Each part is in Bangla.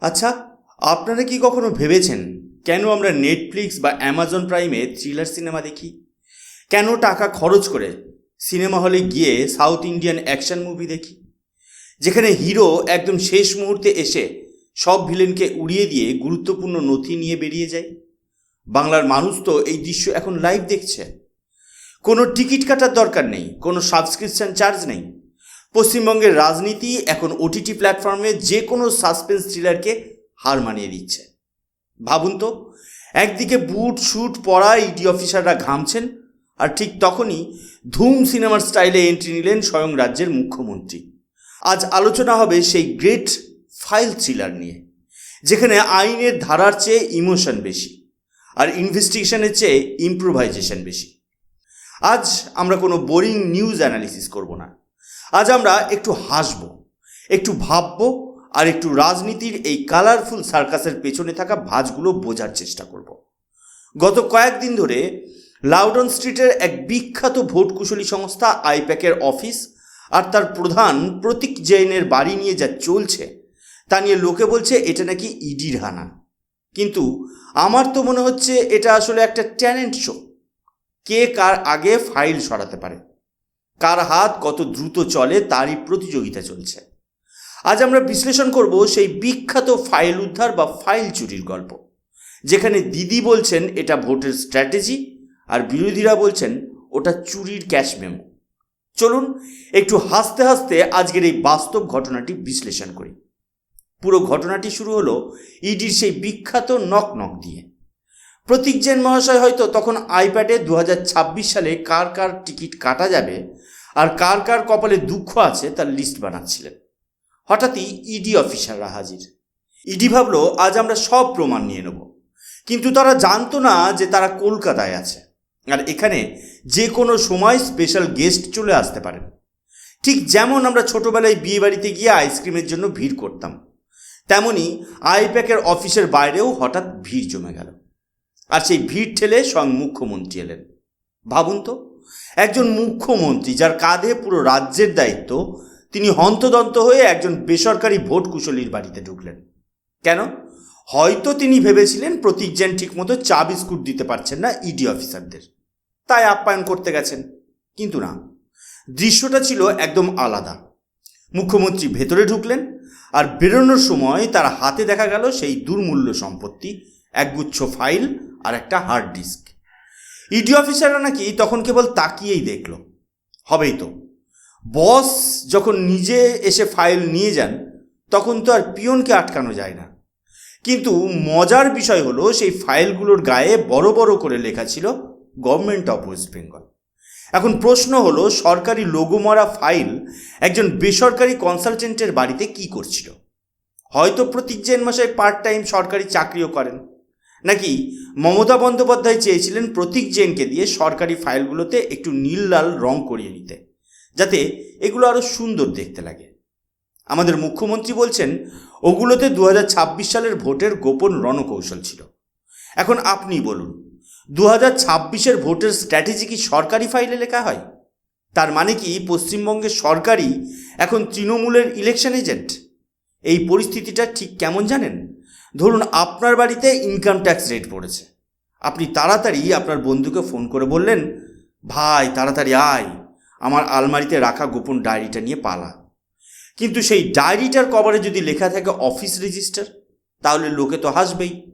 আচ্ছা আপনারা কি কখনো ভেবেছেন কেন আমরা নেটফ্লিক্স বা অ্যামাজন প্রাইমে থ্রিলার সিনেমা দেখি? কেন টাকা খরচ করে সিনেমা হলে গিয়ে সাউথ ইন্ডিয়ান অ্যাকশন মুভি দেখি? যেখানে হিরো একদম শেষ মুহূর্তে এসে সব ভিলেনকে উড়িয়ে দিয়ে গুরুত্বপূর্ণ নথি নিয়ে বেরিয়ে যায়। বাংলার মানুষ তো এই দৃশ্য এখন লাইভ দেখছে। কোনো টিকিট কাটার দরকার নেই, কোনো সাবস্ক্রিপশন চার্জ নেই। পশ্চিমবঙ্গের রাজনীতি এখন ওটিটি প্ল্যাটফর্মে যে কোনো সাসপেন্স থ্রিলারকে হার মানিয়ে দিচ্ছে ভাবুন তো, একদিকে বুট শুট পরা ইডি অফিসাররা ঘামছেন, আর ঠিক তখনই ধুম সিনেমার স্টাইলে এন্ট্রি নিলেন স্বয়ং রাজ্যের মুখ্যমন্ত্রী। আজ আলোচনা হবে সেই গ্রেট ফাইল থ্রিলার নিয়ে, যেখানে আইনের ধারার চেয়ে ইমোশন বেশি, আর ইনভেস্টিগেশনের চেয়ে ইম্প্রোভাইজেশন বেশি। আজ আমরা কোনো বোরিং নিউজ অ্যানালিসিস করব না। আজ আমরা একটু হাসব, একটু ভাববো আর একটু রাজনীতির এই কালারফুল সার্কাসের পেছনে থাকা ভাঁজগুলো বোঝার চেষ্টা করব। গত কয়েকদিন ধরে লাউডন স্ট্রিটের এক বিখ্যাত ভোট কুশলী সংস্থা আইপ্যাকের অফিস আর তার প্রধান প্রতীক জৈনের বাড়ি নিয়ে যা চলছে, তা নিয়ে লোকে বলছে এটা নাকি ইডির হানা। কিন্তু আমার তো মনে হচ্ছে এটা আসলে একটা ট্যালেন্ট শো। কে কার আগে ফাইল সরাতে পারে। কার হাত কত দ্রুত চলে তারই প্রতিযোগিতা চলছে। আজ আমরা বিশ্লেষণ করব সেই বিখ্যাত ফাইল উদ্ধার বা ফাইল চুরির গল্প। যেখানে দিদি বলছেন এটা ভোটের স্ট্র্যাটেজি আর বিরোধীরা বলছেন ওটা চুরির ক্যাশ মেমো। চলুন একটু হাসতে হাসতে আজকের এই বাস্তব ঘটনাটি বিশ্লেষণ করি। পুরো ঘটনাটি শুরু হলো ইডির সেই বিখ্যাত নক নক দিয়ে। প্রতীক জেন মহাশয় হয়তো তখন আইপ্যাডে দু হাজার ছাব্বিশ সালে কার কার টিকিট কাটা যাবে আর কার কার কপালে দুঃখ আছে তার লিস্ট বানাচ্ছিলেন। হঠাৎই ইডি অফিসাররা হাজির। ইডি ভাবলো, আজ আমরা সব প্রমাণ নিয়ে নেব। কিন্তু তারা জানতো না যে তারা কলকাতায় আছে আর এখানে যে কোনো সময় স্পেশাল গেস্ট চলে আসতে পারেন। ঠিক যেমন আমরা ছোটোবেলায় বিয়ে বাড়িতে গিয়ে আইসক্রিমের জন্য ভিড় করতাম, তেমনি আইপ্যাকের অফিসের বাইরেও হঠাৎ ভিড় জমে গেল। আর সেই ভিড় ঠেলে স্বয়ং মুখ্যমন্ত্রী এলেন। ভাবুন তো, একজন মুখ্যমন্ত্রী যার কাঁধে পুরো রাজ্যের দায়িত্ব, তিনি হন্তদন্ত হয়ে একজন বেসরকারি ভোট কুশলীর বাড়িতে ঢুকলেন। কেন? হয়তো তিনি ভেবেছিলেন প্রতীক জৈন ঠিকমতো চা বিস্কুট দিতে পারছেন না ইডি অফিসারদের। তাই আপ্যায়ন করতে গেছেন। কিন্তু না, দৃশ্যটা ছিল একদম আলাদা। মুখ্যমন্ত্রী ভেতরে ঢুকলেন আর বেরোনোর সময় তার হাতে দেখা গেল সেই দুর্মূল্য সম্পত্তি, একগুচ্ছ ফাইল আর একটা হার্ড ডিস্ক ইডি অফিসাররা নাকি তখন কেবল তাকিয়েই দেখল। হবেই তো। বস যখন নিজে এসে ফাইল নিয়ে যান, তখন তো আর পিয়নকে আটকানো যায় না। কিন্তু মজার বিষয় হলো, সেই ফাইলগুলোর গায়ে বড় বড় করে লেখা ছিল গভর্নমেন্ট অফ ওয়েস্ট বেঙ্গল এখন প্রশ্ন হলো, সরকারি লোগো মরা ফাইল একজন বেসরকারি কনসালটেন্টের বাড়িতে কি করছিল? হয়তো প্রতীক জৈন মশাই পার্ট টাইম সরকারি চাকরিও করেন। নাকি মমতা বন্দ্যোপাধ্যায় চেয়েছিলেন প্রতীক জেনকে দিয়ে সরকারি ফাইলগুলোতে একটু নীল লাল রং করিয়ে নিতে, যাতে এগুলো আরও সুন্দর দেখতে লাগে। আমাদের মুখ্যমন্ত্রী বলছেন, ওগুলোতে দু হাজার ছাব্বিশ সালের ভোটের গোপন রণকৌশল ছিল। এখন আপনি বলুন দু হাজার ছাব্বিশের ভোটের স্ট্র্যাটেজি কি সরকারি ফাইলে লেখা হয়? তার মানে কি পশ্চিমবঙ্গের সরকারই এখন তৃণমূলের ইলেকশন এজেন্ট? এই পরিস্থিতিটা ঠিক কেমন জানেন? ধরুন আপনার বাড়িতে ইনকাম ট্যাক্স রেট পড়েছে। আপনি তাড়াতাড়ি আপনার বন্ধুকে ফোন করে বললেন, ভাই, তাড়াতাড়ি আয়। আমার আলমারিতে রাখা গোপন ডায়েরিটা নিয়ে পালা। কিন্তু সেই ডায়েরিটার কভারে যদি লেখা থাকে অফিস রেজিস্টার তাহলে লোকে তো হাসবেই।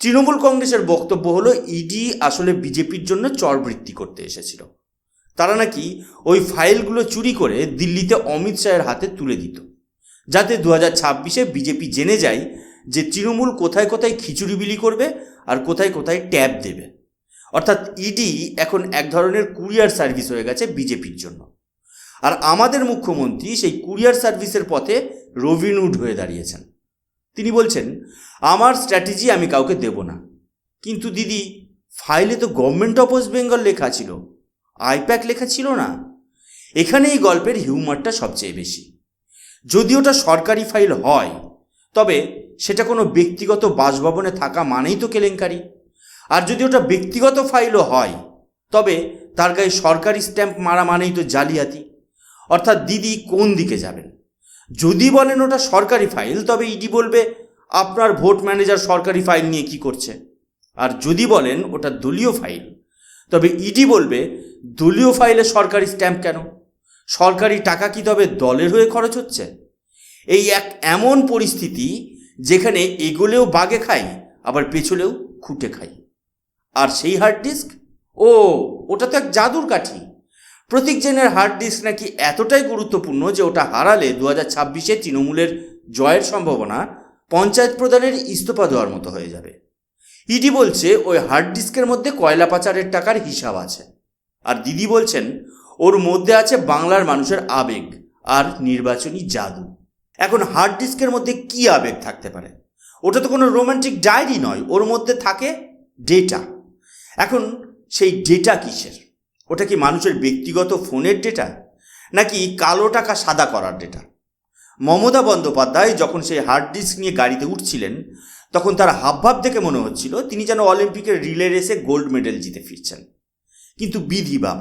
তৃণমূল কংগ্রেসের বক্তব্য হলো, ইডি আসলে বিজেপির জন্য চরবৃত্তি করতে এসেছিল। তারা নাকি ওই ফাইলগুলো চুরি করে দিল্লিতে অমিত শাহের হাতে তুলে দিত। যাতে দু হাজার ছাব্বিশে বিজেপি জেনে যায় যে তৃণমূল কোথায় কোথায় খিচুড়ি বিলি করবে আর কোথায় কোথায় ট্যাব দেবে। অর্থাৎ ইডি এখন এক ধরনের কুরিয়ার সার্ভিস হয়ে গেছে বিজেপির জন্য। আর আমাদের মুখ্যমন্ত্রী সেই কুরিয়ার সার্ভিসের পথে রবিনহুড হয়ে দাঁড়িয়েছেন। তিনি বলছেন, আমার স্ট্র্যাটেজি আমি কাউকে দেব না। কিন্তু দিদি, ফাইলে তো গভর্নমেন্ট অফ ওয়েস্ট বেঙ্গল লেখা ছিল। আইপ্যাক লেখা ছিল না। এখানে এই গল্পের হিউমারটা সবচেয়ে বেশি। যদি ওটা সরকারি ফাইল হয়, তবে সেটা কোনো ব্যক্তিগত বাসভবনে থাকা মানেই তো কেলেঙ্কারি। আর যদি ওটা ব্যক্তিগত ফাইলও হয়, তবে তার গায়ে সরকারি স্ট্যাম্প মারা মানেই তো জালিয়াতি। অর্থাৎ দিদি কোন দিকে যাবেন? যদি বলেন ওটা সরকারি ফাইল, তবে ইডি বলবে, আপনার ভোট ম্যানেজার সরকারি ফাইল নিয়ে কি করছে? আর যদি বলেন ওটা দলীয় ফাইল, তবে ইডি বলবে, দলীয় ফাইলে সরকারি স্ট্যাম্প কেন? সরকারি টাকা কি তবে দলের হয়ে খরচ হচ্ছে? এই এক এমন পরিস্থিতি যেখানে এগোলেও বাগে খাই, আবার পেছলেও খুঁটে খাই। আর সেই হার্ড ডিস্ক ও, ওটা তো এক জাদুর কাঠি। প্রতীক জেনের হার্ড ডিস্ক নাকি এতটাই গুরুত্বপূর্ণ যে ওটা হারালে দু হাজার ছাব্বিশে তৃণমূলের জয়ের সম্ভাবনা পঞ্চায়েত প্রধানের ইস্তফা দেওয়ার মতো হয়ে যাবে। ইডি বলছে ওই হার্ড ডিস্কের মধ্যে কয়লা পাচারের টাকার হিসাব আছে। আর দিদি বলছেন, ওর মধ্যে আছে বাংলার মানুষের আবেগ আর নির্বাচনী জাদু। এখন হার্ড ডিস্কের মধ্যে কি আবেগ থাকতে পারে? ওটা তো কোনো রোমান্টিক ডায়েরি নয়, ওর মধ্যে থাকে ডেটা এখন সেই ডেটা কিসের? ওটা কি মানুষের ব্যক্তিগত ফোনের ডেটা নাকি কালো টাকা সাদা করার ডেটা মমতা বন্দ্যোপাধ্যায় যখন সেই হার্ড ডিস্ক নিয়ে গাড়িতে উঠছিলেন, তখন তার হাবভাব দেখে মনে হচ্ছিল তিনি যেন অলিম্পিকের রিলে রেসে গোল্ড মেডেল জিতে ফিরছেন। কিন্তু বিধি বাম,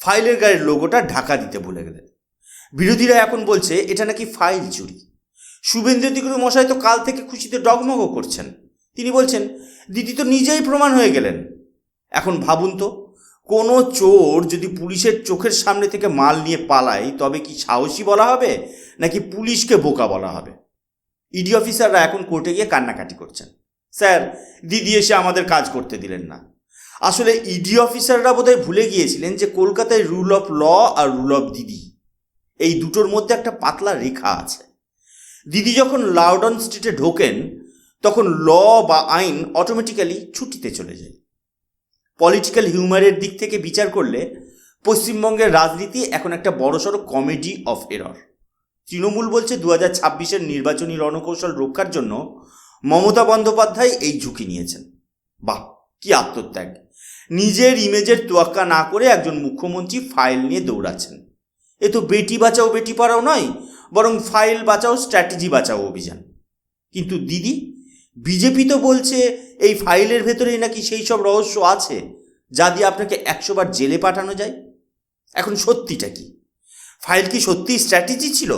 ফাইলের গায়ের লোগোটা ঢাকা দিতে ভুলে গেলেন। বিরোধীরা এখন বলছে এটা নাকি ফাইল চুরি। শুভেন্দু অধিকারী মশাই তো কাল থেকে খুশিতে ডগমগ করছেন। তিনি বলছেন, দিদি তো নিজেই প্রমাণ হয়ে গেলেন। এখন ভাবুন তো, কোনো চোর যদি পুলিশের চোখের সামনে থেকে মাল নিয়ে পালায়, তবে কি সাহসী বলা হবে? নাকি পুলিশকে বোকা বলা হবে? ইডি অফিসাররা এখন কোর্টে গিয়ে কান্নাকাটি করছেন। স্যার, দিদি এসে আমাদের কাজ করতে দিলেন না। আসলে ইডি অফিসাররা বোধহয় ভুলে গিয়েছিলেন যে কলকাতায় রুল অফ ল আর রুল অফ দিদি। এই দুটোর মধ্যে একটা পাতলা রেখা আছে। দিদি যখন লাউডন স্ট্রিটে ঢোকেন, তখন ল বা আইন অটোমেটিক্যালি ছুটিতে চলে যায়। পলিটিক্যাল হিউমারের দিক থেকে বিচার করলে পশ্চিমবঙ্গের রাজনীতি এখন একটা বড়সড় কমেডি অফ এরর তৃণমূল বলছে দু হাজার ছাব্বিশের নির্বাচনী রণকৌশল রক্ষার জন্য মমতা বন্দ্যোপাধ্যায় এই ঝুঁকি নিয়েছেন। বাহ, কি আত্মত্যাগ। নিজের ইমেজের তোয়াক্কা না করে একজন মুখ্যমন্ত্রী ফাইল নিয়ে দৌড়াচ্ছেন। এ তো বেটি বাঁচাও, বেটি পড়াও নয়, বরং ফাইল বাঁচাও, স্ট্র্যাটেজি বাঁচাও অভিযান। কিন্তু দিদি, বিজেপি তো বলছে এই ফাইলের ভেতরেই নাকি সেই সব রহস্য আছে, যা দিয়ে আপনাকে একশোবার জেলে পাঠানো যায়? এখন সত্যিটা কি? ফাইল কি সত্যিই স্ট্র্যাটেজি ছিল?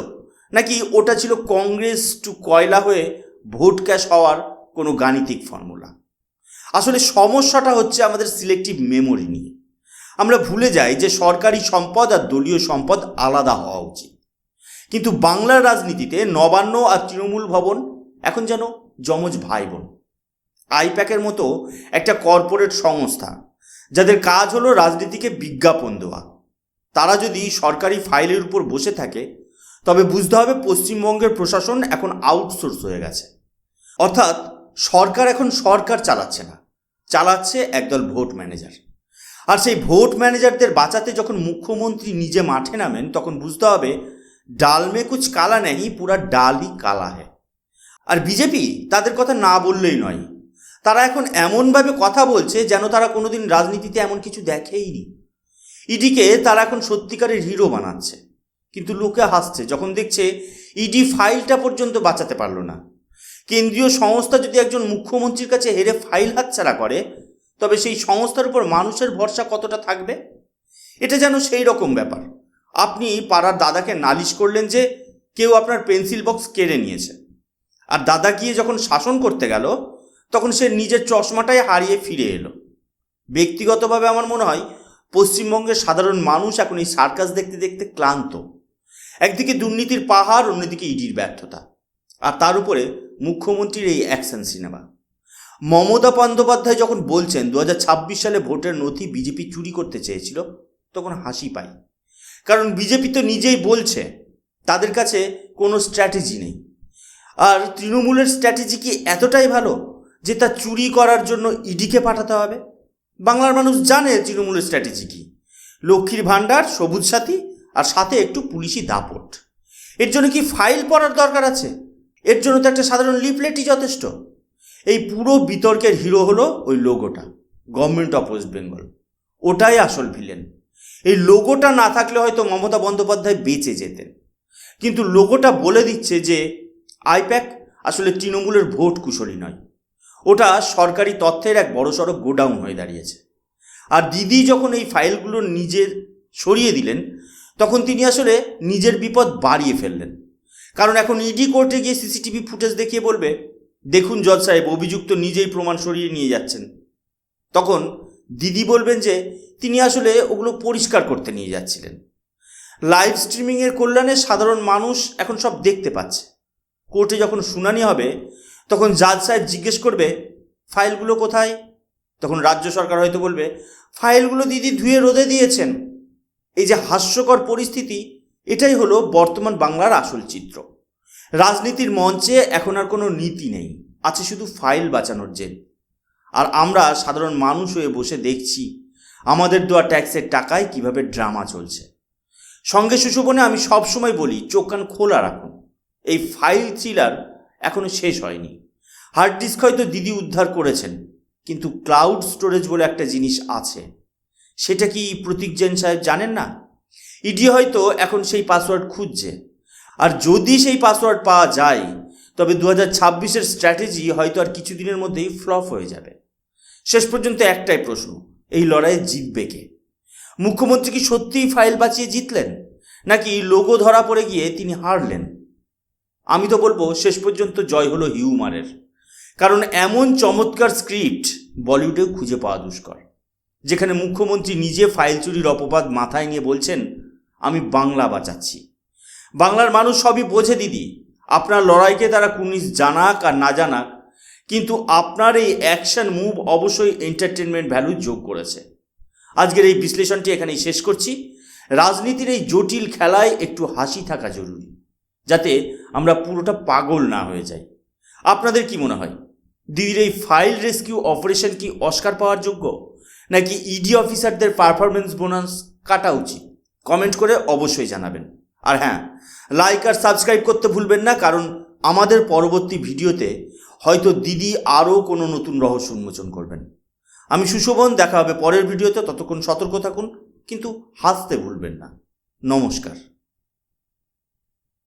নাকি ওটা ছিল কংগ্রেস টু কয়লা হয়ে ভোট ক্যাশ হওয়ার কোনো গাণিতিক ফর্মুলা? আসলে সমস্যাটা হচ্ছে আমাদের সিলেক্টিভ মেমোরি নিয়ে। আমরা ভুলে যাই যে সরকারি সম্পদ আর দলীয় সম্পদ আলাদা হওয়া উচিত। কিন্তু বাংলার রাজনীতিতে নবান্ন আর তৃণমূল ভবন এখন যেন যমজ ভাই বোন আইপ্যাকের মতো একটা কর্পোরেট সংস্থা, যাদের কাজ হলো রাজনীতিকে বিজ্ঞাপন দেওয়া। তারা যদি সরকারি ফাইলের উপর বসে থাকে, তবে বুঝতে হবে পশ্চিমবঙ্গের প্রশাসন এখন আউটসোর্স হয়ে গেছে। অর্থাৎ সরকার এখন সরকার চালাচ্ছে না, চালাচ্ছে একদল ভোট ম্যানেজার আর সেই ভোট ম্যানেজারদের বাঁচাতে যখন মুখ্যমন্ত্রী নিজে মাঠে নামেন, তখন বুঝতে হবে ডাল মে কুচ কালা নেই পুরা ডালই কালা হ্যায় আর বিজেপি তাদের কথা না বললেই নয়। তারা এখন এমনভাবে কথা বলছে যেন তারা কোনোদিন রাজনীতিতে এমন কিছু দেখেইনি। ইডিকে তারা এখন সত্যিকারের হিরো বানাচ্ছে। কিন্তু লোকে হাসছে, যখন দেখছে ইডি ফাইলটা পর্যন্ত বাঁচাতে পারল না। কেন্দ্রীয় সংস্থা যদি একজন মুখ্যমন্ত্রীর কাছে হেরে ফাইল হাতছাড়া করে তবে সেই সংস্থার উপর মানুষের ভরসা কতটা থাকবে? এটা যেন সেই রকম ব্যাপার। আপনি পাড়ার দাদাকে নালিশ করলেন যে কেউ আপনার পেন্সিল বক্স কেড়ে নিয়েছে। আর দাদা গিয়ে যখন শাসন করতে গেল, তখন সে নিজের চশমাটাই হারিয়ে ফিরে এলো। ব্যক্তিগতভাবে আমার মনে হয়, পশ্চিমবঙ্গের সাধারণ মানুষ এখন এই সার্কাস দেখতে দেখতে ক্লান্ত। একদিকে দুর্নীতির পাহাড়, অন্যদিকে ইডির ব্যর্থতা। আর তার উপরে মুখ্যমন্ত্রীর এই অ্যাকশন সিনেমা। মমতা বন্দ্যোপাধ্যায় যখন বলছেন দু হাজার ছাব্বিশ সালে ভোটের নথি বিজেপি চুরি করতে চেয়েছিল, তখন হাসি পাই। কারণ বিজেপি তো নিজেই বলছে, তাদের কাছে কোনো স্ট্র্যাটেজি নেই। আর তৃণমূলের স্ট্র্যাটেজি কি এতটাই ভালো যে তা চুরি করার জন্য ইডিকে পাঠাতে হবে? বাংলার মানুষ জানে তৃণমূলের স্ট্র্যাটেজি কি। লক্ষ্মীর ভাণ্ডার, সবুজ সাথী আর সাথে একটু পুলিশি দাপট। এর জন্য কি ফাইল পড়ার দরকার আছে? এর জন্য তো একটা সাধারণ লিফলেটই যথেষ্ট। এই পুরো বিতর্কের হিরো হলো ওই লোগোটা গভর্নমেন্ট অফ ওয়েস্ট বেঙ্গল ওটাই আসল ভিলেন এই লোগোটা না থাকলে হয়তো মমতা বন্দ্যোপাধ্যায় বেঁচে যেতেন। কিন্তু লোগোটা বলে দিচ্ছে যে, আইপ্যাক আসলে তৃণমূলের ভোট কুশলী নয়। ওটা সরকারি তথ্যের এক বড়সড় গোডাউন হয়ে দাঁড়িয়েছে। আর দিদি যখন এই ফাইলগুলো নিজের সরিয়ে দিলেন, তখন তিনি আসলে নিজের বিপদ বাড়িয়ে ফেললেন। কারণ এখন ইডি কোর্টে গিয়ে সিসিটিভি ফুটেজ দেখিয়ে বলবে দেখুন জজ সাহেব, অভিযুক্ত নিজেই প্রমাণ সরিয়ে নিয়ে যাচ্ছেন। তখন দিদি বলবেন যে, তিনি আসলে ওগুলো পরিষ্কার করতে নিয়ে যাচ্ছিলেন। লাইভ স্ট্রিমিংয়ের কল্যাণে সাধারণ মানুষ এখন সব দেখতে পাচ্ছে। কোর্টে যখন শুনানি হবে, তখন জাজ সাহেব জিজ্ঞেস করবে, ফাইলগুলো কোথায়? তখন রাজ্য সরকার হয়তো বলবে, ফাইলগুলো দিদি ধুয়ে রোদে দিয়েছেন। এই যে হাস্যকর পরিস্থিতি, এটাই হলো বর্তমান বাংলার আসল চিত্র। রাজনীতির মঞ্চে এখন আর কোনো নীতি নেই। আছে শুধু ফাইল বাঁচানোর জেদ আর আমরা সাধারণ মানুষ হয়ে বসে দেখছি, আমাদের দেওয়া ট্যাক্সের টাকায় কীভাবে ড্রামা চলছে। সঙ্গে সুশোভনে আমি সবসময় বলি, চোখ কান খোলা রাখুন। এই ফাইল থ্রিলার এখনও শেষ হয়নি। হার্ড ডিস্ক হয়তো দিদি উদ্ধার করেছেন, কিন্তু ক্লাউড স্টোরেজ বলে একটা জিনিস আছে। সেটা কি প্রতীক জেন সাহেব জানেন না? ইডি হয়তো এখন সেই পাসওয়ার্ড খুঁজছে। আর যদি সেই পাসওয়ার্ড পাওয়া যায়, তবে দু হাজার ছাব্বিশের স্ট্র্যাটেজি হয়তো আর কিছুদিনের মধ্যেই ফ্লপ হয়ে যাবে। শেষ পর্যন্ত একটাই প্রশ্ন, এই লড়াইয়ে জিতবে কে? মুখ্যমন্ত্রী কি সত্যিই ফাইল বাঁচিয়ে জিতলেন? নাকি লোগো ধরা পড়ে গিয়ে তিনি হারলেন? আমি তো বলব, শেষ পর্যন্ত জয় হলো হিউমারের কারণ এমন চমৎকার স্ক্রিপ্ট বলিউডেও খুঁজে পাওয়া দুষ্কর। যেখানে মুখ্যমন্ত্রী নিজে ফাইল চুরির অপবাদ মাথায় নিয়ে বলছেন, আমি বাংলা বাঁচাচ্ছি। বাংলার মানুষ সবই বোঝে দিদি। আপনার লড়াইকে তারা কুনিশ জানাক আর না জানাক, কিন্তু আপনার এই অ্যাকশন মুভ অবশ্যই এন্টারটেনমেন্ট ভ্যালু যোগ করেছে। আজকের এই বিশ্লেষণটি এখানেই শেষ করছি। রাজনীতির এই জটিল খেলায় একটু হাসি থাকা জরুরি, যাতে আমরা পুরোটা পাগল না হয়ে যাই। আপনাদের কি মনে হয়? দিদির এই ফাইল রেস্কিউ অপারেশন কি অস্কার পাওয়ার যোগ্য? নাকি ইডি অফিসারদের পারফরমেন্স বোনাস কাটা উচিত? কমেন্ট করে অবশ্যই জানাবেন। আর হ্যাঁ লাইক আর সাবস্ক্রাইব করতে ভুলবেন না, কারণ আমাদের পরবর্তী ভিডিওতে হয়তো দিদি আরও কোনো নতুন রহস্য উন্মোচন করবেন। আমি সুশোভন, দেখা হবে পরের ভিডিওতে, ততক্ষণ সতর্ক থাকুন, কিন্তু হাসতে ভুলবেন না। নমস্কার।